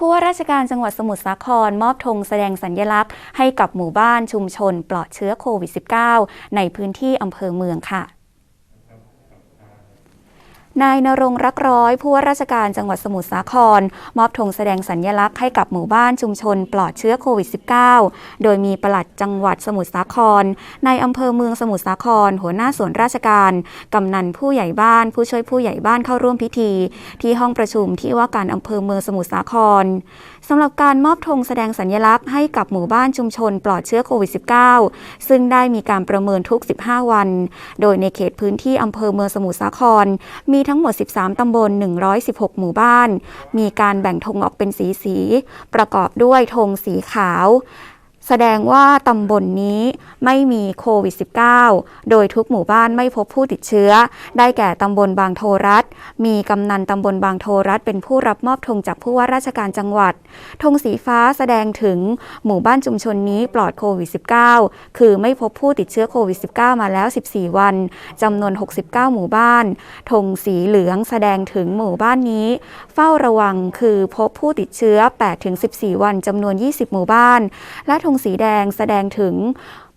ผู้ว่าราชการจังหวัดสมุทรสาคร มอบธงแสดงสัญญลักษณ์ให้กับหมู่บ้านชุมชนปลอดเชื้อโควิด -19 ในพื้นที่อำเภอเมืองค่ะ นายนรงรักร้อยผู้ว่าราชการจังหวัดสมุทรสาคร มอบธงแสดงสัญญลักษณ์ให้กับหมู่บ้านชุมชนปลอดเชื้อโควิด -19 โดยมีปลัดจังหวัดสมุทรสาครในอำเภอเมืองสมุทรสาคร หัวหน้าส่วนราชการ กำนันผู้ใหญ่บ้าน ผู้ช่วยผู้ใหญ่บ้านเข้าร่วมพิธี ที่ห้องประชุมที่ว่าการอำเภอเมืองสมุทรสาครสำหรับการมอบธงแสดงสัญลักษณ์ให้กับหมู่บ้านชุมชนปลอดเชื้อโควิด -19 ซึ่งได้มีการประเมินทุก 15 วัน โดยในเขตพื้นที่อำเภอเมืองสมุทรสาคร มีทั้งหมด 13 ตำบล 116 หมู่บ้าน มีการแบ่งธงออกเป็นสีสี ประกอบด้วยธงสีขาว แสดงว่าตำบลนนี้ไม่มีโควิด -19 โดยทุกหมู่บ้านไม่พบผู้ติดเชื้อ ได้แก่ตำบลบางโทรัฐ มีกำนันตำบลบางโทรัฐ เป็นผู้รับมอบธงจากผู้ว่าราชการจังหวัด ธงสีฟ้าแสดงถึงหมู่บ้านชุมชนนี้ปลอดโควิด -19 คือไม่พบผู้ติดเชื้อโควิด -19 มาแล้ว 14 วันจำนวน 69 หมู่บ้าน ธงสีเหลืองแสดงถึงหมู่บ้านนี้ เฝ้าระวังคือพบผู้ติดเชื้อ 8-14 วันจำนวน 20 หมู่บ้าน และธงสีแดงแสดงถึง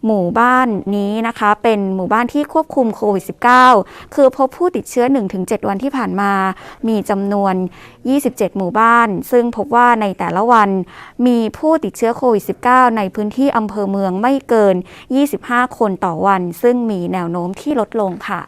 หมู่บ้านนี้นะคะ เป็นหมู่บ้านที่ควบคุมโควิด -19 คือพบผู้ติดเชื้อ 1-7 วันที่ผ่านมา มีจำนวน 27 หมู่บ้าน ซึ่งพบว่าในแต่ละวันมีผู้ติดเชื้อโควิด -19 ในพื้นที่อำเภอเมืองไม่เกิน 25 คนต่อวัน ซึ่งมีแนวโน้มที่ลดลงค่ะ